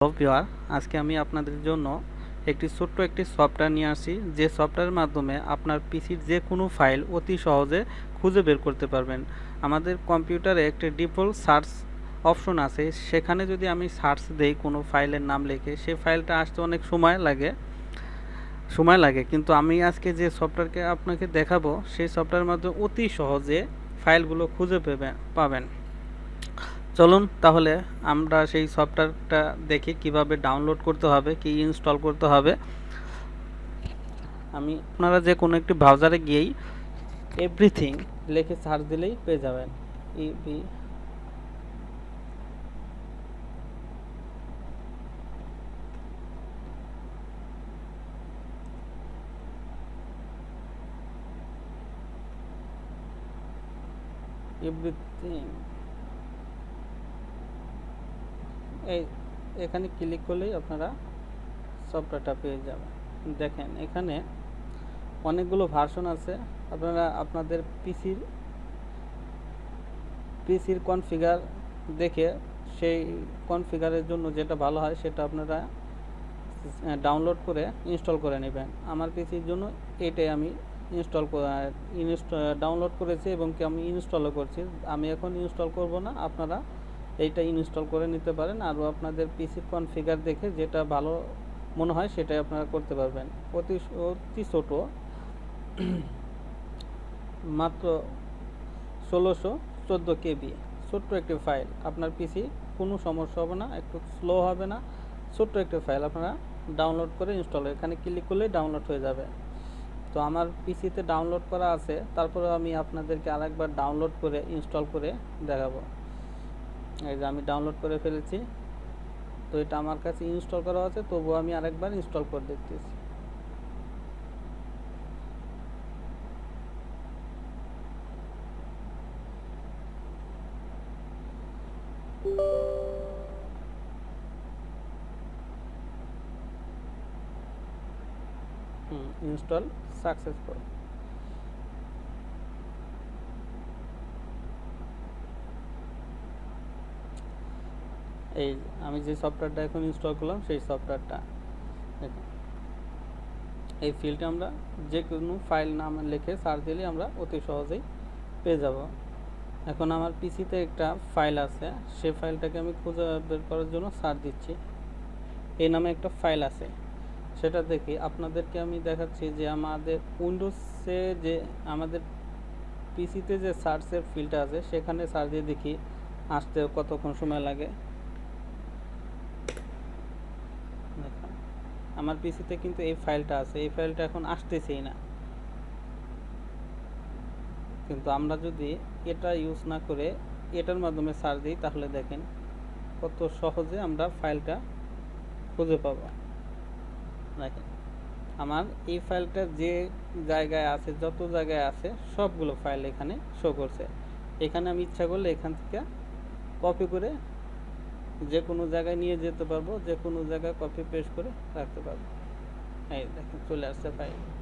ভিওয়ার আজকে আমি আপনাদের জন্য একটি ছোট্ট একটি সফটওয়্যার নিয়ে আসি যে সফটওয়্যারের মাধ্যমে আপনার পিসির যে কোনো ফাইল অতি সহজে খুঁজে বের করতে পারবেন। আমাদের কম্পিউটারে একটি ডিফল্ট সার্চ অপশন আছে। সেখানে যদি আমি সার্চ দেই কোনো ফাইলের নাম লিখে সেই ফাইলটা আসতে অনেক সময় লাগে। সময় লাগে। কিন্তু আমি আজকে যে সফটওয়্যারকে আপনাকে দেখাবো, সেই সফটওয়্যারের মাধ্যমে অতি সহজে ফাইলগুলো খুঁজে পেবেন পাবেন। চলুন তাহলে আমরা সেই সফটওয়্যারটা দেখি কীভাবে ডাউনলোড করতে হবে, কি ইনস্টল করতে হবে। আমি আপনারা যে কোনো একটি ব্রাউজারে গিয়েই এভরিথিং লিখে সার্চ দিলেই পেয়ে যাবেন। ই বি এভরিথিং এই এখানে ক্লিক করলেই আপনারা সফটওয়্যারটা পেয়ে যাবেন। দেখেন, এখানে অনেকগুলো ভার্সন আছে। আপনারা আপনাদের পিসির পিসির কনফিগার দেখে সেই কনফিগারের জন্য যেটা ভালো হয় সেটা আপনারা ডাউনলোড করে ইনস্টল করে নেবেন। আমার পিসির জন্য এটাই আমি ইনস্টল ইনস্ট ডাউনলোড করেছি এবং কি আমি ইনস্টলও করছি। আমি এখন ইনস্টল করব না, আপনারা এইটা ইনস্টল করে নিতে পারেন। আরও আপনাদের পিসির কনফিগার দেখে যেটা ভালো মনে হয় সেটাই আপনারা করতে পারবেন। অতি অতি ছোটো। মাত্র ষোলোশো চোদ্দ কেবি। ছোট্ট একটি ফাইল আপনার পিসি কোনো সমস্যা হবে না, একটু স্লো হবে না। ছোট্ট একটি ফাইল আপনারা ডাউনলোড করে ইনস্টল এখানে ক্লিক করলেই ডাউনলোড হয়ে যাবে। তো আমার পিসিতে ডাউনলোড করা আছে। তারপরে আমি আপনাদেরকে আরেকবার ডাউনলোড করে ইনস্টল করে দেখাবো। এই যে আমি ডাউনলোড করে ফেলেছি। তো এটা আমার কাছে ইনস্টল করা আছে, তবুও আমি আরেকবার ইনস্টল করে দেখতেছি। ইনস্টল সাকসেসফুল এই আমি যে সফটওয়্যারটা এখন ইনস্টল করলাম, সেই সফটওয়্যারটা দেখুন। এই ফিল্ডে আমরা যে কোনো ফাইল নাম লিখে সার্চ দিলে আমরা অতি সহজেই পেয়ে যাব। এখন আমার পিসিতে একটা ফাইল আছে, সেই ফাইলটাকে আমি খুঁজে বের করার জন্য সার্চ দিচ্ছি। এই নামে একটা ফাইল আছে। সেটা দেখি, আপনাদেরকে আমি দেখাচ্ছি যে আমাদের উইন্ডোজে যে আমাদের পিসিতে যে সার্চের ফিল্ডটা আছে, সেখানে সার্চ দিয়ে দেখি আসতে কতক্ষণ সময় লাগে দেখুন আমার পিসিতে কিন্তু এই ফাইলটা আছে, এই ফাইলটা এখন আসতেছেই না। কিন্তু আমরা যদি এটা ইউজ না করে এটার মাধ্যমে সার্চ দিই, তাহলে দেখেন কত সহজে আমরা ফাইলটা খুঁজে পাবো। দেখেন, আমার এই ফাইলটা যে জায়গায় আছে, যত জায়গায় আছে, সবগুলো ফাইল এখানে শো করছে। এখানে আমি ইচ্ছা করলে এখান থেকে কপি করে যে কোনো জায়গায় নিয়ে যেতে পারব, যে কোনো জায়গায় কপি পেস্ট করে রাখতে পারব। এই দেখেন, চলে আসছে ফাইল